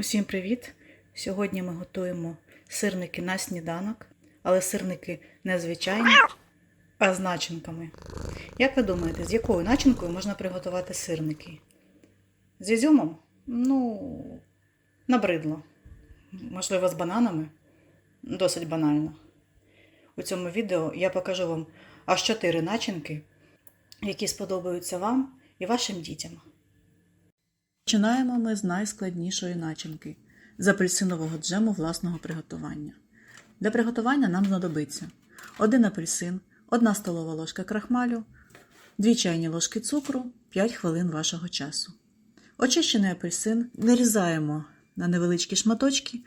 Усім привіт! Сьогодні ми готуємо сирники на сніданок, але сирники не звичайні, а з начинками. Як ви думаєте, з якою начинкою можна приготувати сирники? З ізюмом? Ну, набридло. Можливо, з бананами? Досить банально. У цьому відео я покажу вам аж 4 начинки, які сподобаються вам і вашим дітям. Починаємо ми з найскладнішої начинки з апельсинового джему власного приготування. Для приготування нам знадобиться один апельсин, 1 столова ложка крахмалю, 2 чайні ложки цукру, 5 хвилин вашого часу. Очищений апельсин нарізаємо на невеличкі шматочки.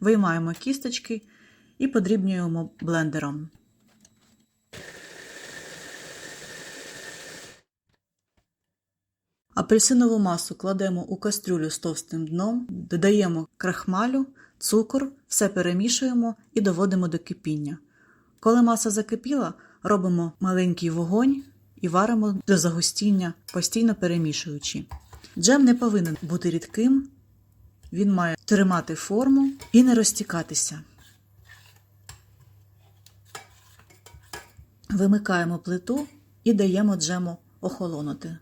Виймаємо кісточки і подрібнюємо блендером. Апельсинову масу кладемо у кастрюлю з товстим дном, додаємо крахмалю, цукор, все перемішуємо і доводимо до кипіння. Коли маса закипіла, робимо маленький вогонь і варимо до загустіння, постійно перемішуючи. Джем не повинен бути рідким, він має тримати форму і не розтікатися. Вимикаємо плиту і даємо джему охолонути.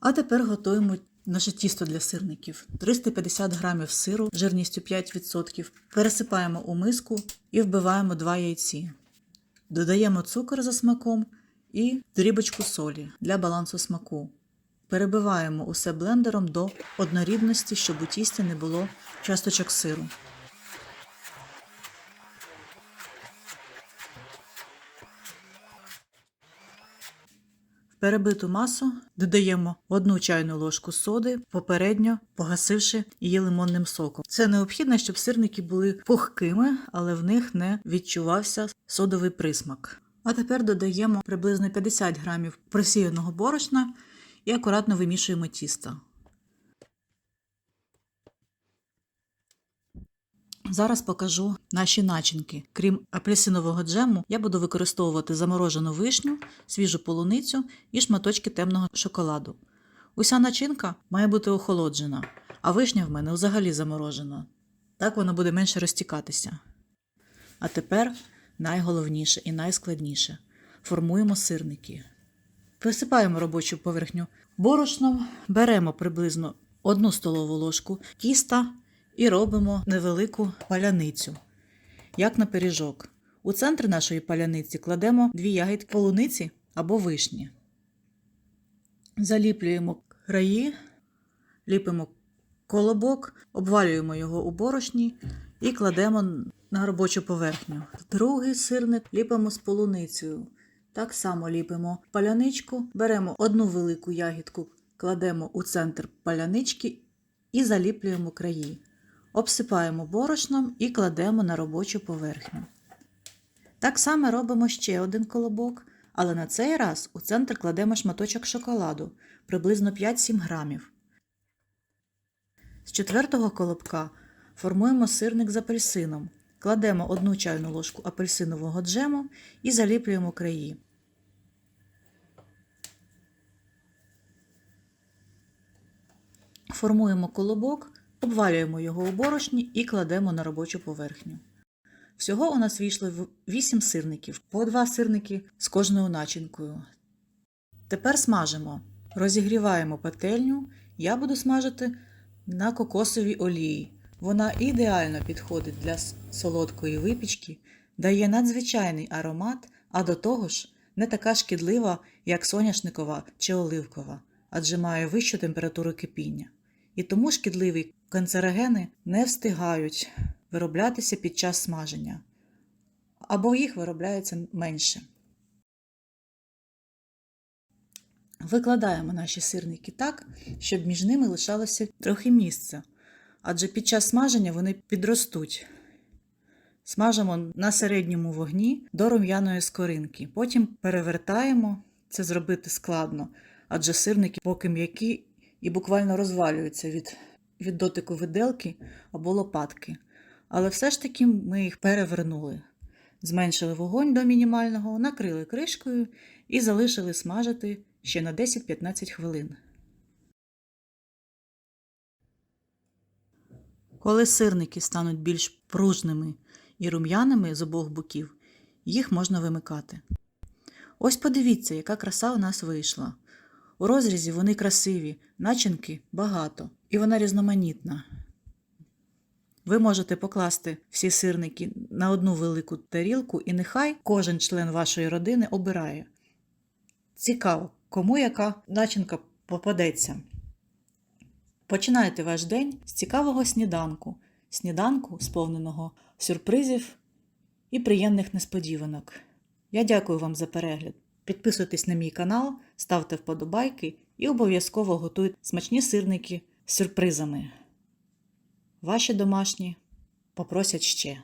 А тепер готуємо наше тісто для сирників. 350 грамів сиру жирністю 5%. Пересипаємо у миску і вбиваємо 2 яйці. Додаємо цукор за смаком і дрібочку солі для балансу смаку. Перебиваємо усе блендером до однорідності, щоб у тісті не було часточок сиру. Перебиту масу додаємо одну чайну ложку соди, попередньо погасивши її лимонним соком. Це необхідно, щоб сирники були пухкими, але в них не відчувався содовий присмак. А тепер додаємо приблизно 50 грамів просіяного борошна і акуратно вимішуємо тісто. Зараз покажу наші начинки. Крім апельсинового джему, я буду використовувати заморожену вишню, свіжу полуницю і шматочки темного шоколаду. Уся начинка має бути охолоджена, а вишня в мене взагалі заморожена. Так вона буде менше розтікатися. А тепер найголовніше і найскладніше формуємо сирники. Присипаємо робочу поверхню борошном, беремо приблизно 1 столову ложку тіста і робимо невелику паляницю, як на пиріжок. У центр нашої паляниці кладемо дві ягідки полуниці або вишні. Заліплюємо краї, ліпимо колобок, обвалюємо його у борошні і кладемо на робочу поверхню. Другий сирник ліпимо з полуницею. Так само ліпимо паляничку, беремо одну велику ягідку, кладемо у центр палянички і заліплюємо краї. Обсипаємо борошном і кладемо на робочу поверхню. Так само робимо ще один колобок, але на цей раз у центр кладемо шматочок шоколаду приблизно 5-7 грамів. З четвертого колобка формуємо сирник з апельсином. Кладемо одну чайну ложку апельсинового джему і заліплюємо краї. Формуємо колобок, обвалюємо його у борошні і кладемо на робочу поверхню. Всього у нас вийшло 8 сирників, по 2 сирники з кожною начинкою. Тепер смажимо. Розігріваємо пательню. Я буду смажити на кокосовій олії. Вона ідеально підходить для солодкої випічки, дає надзвичайний аромат, а до того ж не така шкідлива, як соняшникова чи оливкова, адже має вищу температуру кипіння. І тому шкідливі канцерогени не встигають вироблятися під час смаження, або їх виробляється менше. Викладаємо наші сирники так, щоб між ними лишалося трохи місця, адже під час смаження вони підростуть. Смажимо на середньому вогні до рум'яної скоринки. Потім перевертаємо, це зробити складно, адже сирники поки м'які і буквально розвалюються від, від дотику виделки або лопатки. Але все ж таки ми їх перевернули. Зменшили вогонь до мінімального, накрили кришкою і залишили смажити ще на 10-15 хвилин. Коли сирники стануть більш пружними і рум'яними з обох боків, їх можна вимикати. Ось подивіться, яка краса у нас вийшла. У розрізі вони красиві, начинки багато, і вона різноманітна. Ви можете покласти всі сирники на одну велику тарілку, і нехай кожен член вашої родини обирає. Цікаво, кому яка начинка попадеться. Починайте ваш день з цікавого сніданку, сніданку, сповненого сюрпризів і приємних несподіванок. Я дякую вам за перегляд. Підписуйтесь на мій канал, ставте вподобайки і обов'язково готуйте смачні сирники з сюрпризами. Ваші домашні попросять ще.